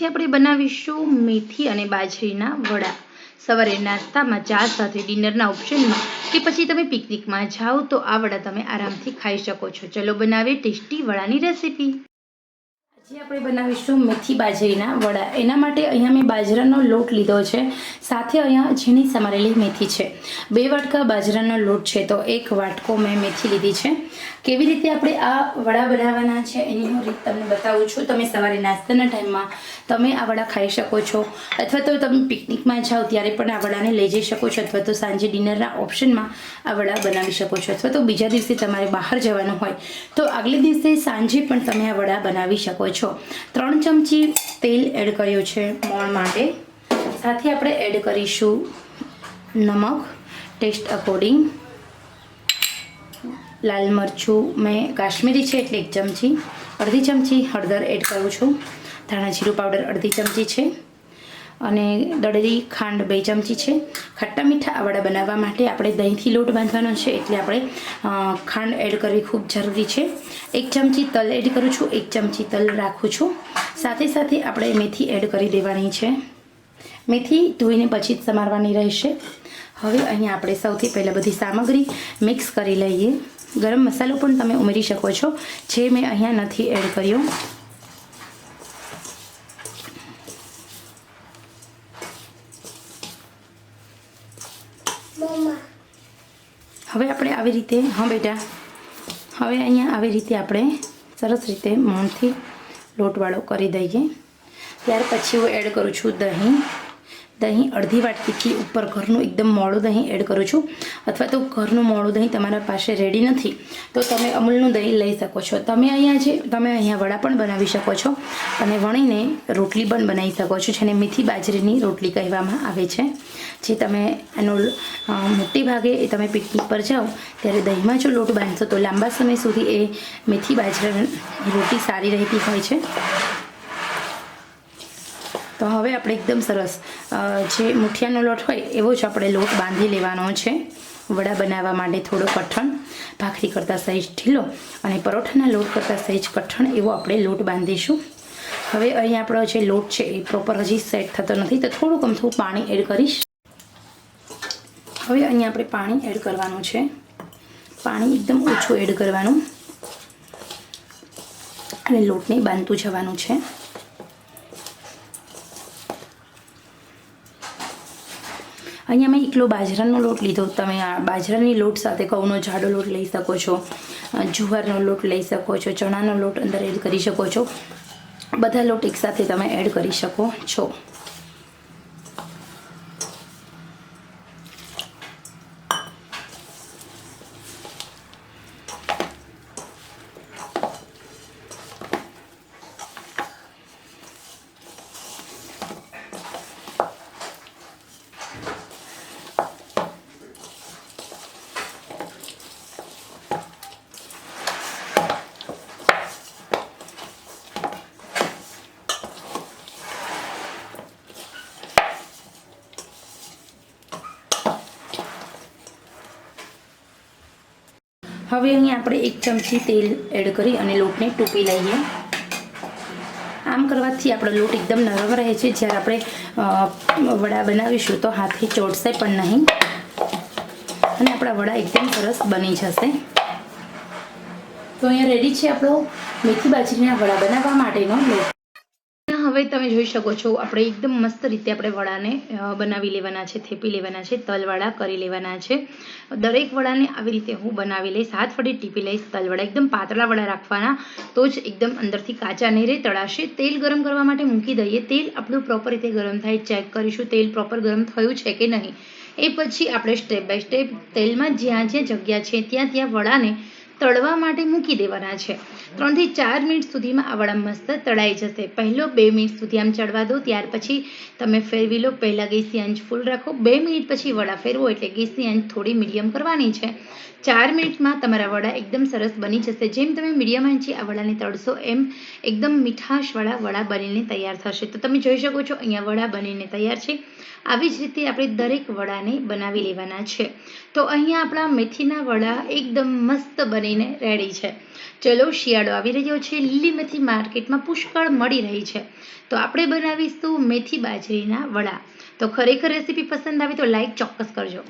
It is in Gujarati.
આજે આપણે બનાવીશું મેથી અને બાજરીના વડા. સવારે નાસ્તામાં ચા સાથે ડિનરના ઓપ્શનમાં કે પછી તમે પિકનિકમાં જાઓ તો આ વડા તમે આરામથી ખાઈ શકો છો. ચલો બનાવીએ ટેસ્ટી વડાની રેસીપી. આજે આપણે બનાવીશું મેથી બાજરીના વડા. એના માટે અહીંયા મેં બાજરાનો લોટ લીધો છે. સાથે અહીંયા ઝીણી સમારેલી મેથી છે. બે વાટકા બાજરાનો લોટ છે તો એક વાટકો મેં મેથી લીધી છે. કેવી રીતે આપણે આ વડા બનાવવાના છે એની હું રીત તમને બતાવું છું. તમે સવારે નાસ્તાના ટાઈમમાં તમે આ વડા ખાઈ શકો છો. અથવા તો તમે પિકનિકમાં જાઓ ત્યારે પણ આ વડાને લઈ જઈ શકો છો. અથવા તો સાંજે ડિનરના ઓપ્શનમાં આ વડા બનાવી શકો છો. અથવા તો બીજા દિવસે તમારે બહાર જવાનું હોય તો આગલે દિવસે સાંજે પણ તમે આ વડા બનાવી શકો છો. ત્રણ ચમચી તેલ એડ કર્યું છે મોણ માટે. સાથે આપણે એડ કરીશું નમક, ટેસ્ટ અકોર્ડિંગ લાલ મરચું મેં કાશ્મીરી છે એટલે એક ચમચી, અડધી ચમચી હળદર એડ કરું છું. ધાણા જીરું પાવડર અડધી ચમચી છે અને દળેલી ખાંડ બે ચમચી છે. ખટ્ટા મીઠા આવડા બનાવવા માટે આપણે દહીંથી લોટ બાંધવાનો છે એટલે આપણે ખાંડ એડ કરવી ખૂબ જરૂરી છે. એક ચમચી તલ એડ કરું છું, એક ચમચી તલ રાખું છું. સાથે સાથે આપણે મેથી એડ કરી દેવાની છે. મેથી ધોઈને પછી જ સમારવાની રહેશે. હવે અહીંયા આપણે સૌથી પહેલાં બધી સામગ્રી મિક્સ કરી લઈએ. ગરમ મસાલો પણ તમે ઉમેરી શકો છો. જે મેં અહીંયા નથી એડ કર્યો. હવે આપણે આવી રીતે, હા બેટા. હવે અહીંયા આવી રીતે આપણે સરસ રીતે મોણથી લોટવાળો કરી દઈએ. ત્યાર પછી હું એડ કરું છું દહીં. દહીં અડધી વાટકીથી ઉપર ઘરનું એકદમ મોડું દહીં એડ કરું છું. અથવા તો ઘરનું મોડું દહીં તમારા પાસે રેડી નથી, તો તમે અમૂલનું દહીં લઈ શકો છો. તમે અહીંયા જે, તમે અહીંયા વડા પણ બનાવી શકો છો અને વણીને રોટલી પણ બનાવી શકો છો, જેને મીઠી બાજરીની રોટલી કહેવામાં આવે છે. જે તમે એનો મોટે ભાગે એ તમે પિકનિક પર જાઓ, ત્યારે દહીંમાં જો લોટ બાંધશો તો લાંબા સમય સુધી એ મેથી બાજરાની રોટી સારી રહેતી હોય છે. તો હવે આપણે એકદમ સરસ જે મુઠિયાનો લોટ હોય એવો જ આપણે લોટ બાંધી લેવાનો છે. વડા બનાવવા માટે થોડો કઠણ, ભાખરી કરતાં સહેજ ઢીલો અને પરોઠાના લોટ કરતાં સહેજ કઠણ એવો આપણે લોટ બાંધીશું. હવે અહીં આપણો જે લોટ છે એ પ્રોપર હજી સેટ થતો નથી, તો થોડુંક અમથું પાણી એડ કરીશ. હવે અહીંયા આપણે પાણી એડ કરવાનું છે. પાણી એકદમ ઓછું એડ કરવાનું. અને લોટને બાંધતું જવાનું છે. અહીંયા મેં એકલો બાજરાનો લોટ લીધો. તમે આ બાજરાની લોટ સાથે ઘઉંનો જાડો લોટ લઈ શકો છો જુવારનો લોટ લઈ શકો છો, ચણાનો લોટ અંદર એડ કરી શકો છો. બધા લોટ એકસાથે તમે એડ કરી શકો છો. હવે અહીં આપણે એક ચમચી તેલ એડ કરી અને લોટને ટૂંપી લઈએ. આમ કરવાથી આપણો લોટ એકદમ નરમ રહે છે. જ્યારે આપણે વડા બનાવીશું તો હાથથી ચોટશે પણ નહીં. અને આપણા વડા એકદમ સરસ બની જશે. તો અહીંયા રેડી છે આપણો મેથી બાજરીના વડા બનાવવા માટેનો લોટ. હવે તમે જોઈ શકો છો, આપણે એકદમ મસ્ત રીતે આપણે વડાને બનાવી લેવાના છે, થેપી લેવાના છે, તલવડા કરી લેવાના છે. દરેક વડાને આવી રીતે હું બનાવી લઈશ, હાથ વડે ટીપી લઈશ, તલવડા એકદમ પાતળા વડા રાખવાના, તો જ એકદમ અંદરથી કાચા નહીં રહે તળાશે. તેલ ગરમ કરવા માટે મૂકી દઈએ, તેલ આપણું પ્રોપર રીતે ગરમ થાય ચેક કરીશું તેલ પ્રોપર ગરમ થયું છે કે નહીં. એ પછી આપણે સ્ટેપ બાય સ્ટેપ તેલમાં જ્યાં જ્યાં જગ્યા છે, ત્યાં ત્યાં વડાને તળવા માટે મૂકી દેવાના છે. ત્રણથી ચાર મિનિટ સુધીમાં આ વડા મસ્ત તળાઈ જશે. પહેલો બે મિનિટ સુધી આમ ચડવા દો, ત્યાર પછી તમે ફેરવી લો. પહેલાં ગેસની આંચ ફૂલ રાખો. બે મિનિટ પછી વડા ફેરવો એટલે ગેસની આંચ થોડી મીડિયમ કરવાની છે. ચાર મિનિટમાં તમારા વડા એકદમ સરસ બની જશે. જેમ તમે મીડિયમ આંચી આ વડાને તળશો, એમ એકદમ મીઠાશવાળા વડા બનીને તૈયાર થશે. તો તમે જોઈ શકો છો, અહીંયા વડા બનીને તૈયાર છે. આવી જ રીતે આપણે દરેક વડાને બનાવી લેવાના છે. તો અહીંયા આપણા મેથીના વડા એકદમ મસ્ત બની બનીને રેડી છે. ચલો, શિયાળો આવી રહ્યો છે. લીલી મેથી માર્કેટમાં પુષ્કળ મળી રહી છે. તો આપણે બનાવીશું મેથી બાજરીના વડા. તો ખરેખર રેસીપી પસંદ આવી તો લાઈક ચોક્કસ કરજો.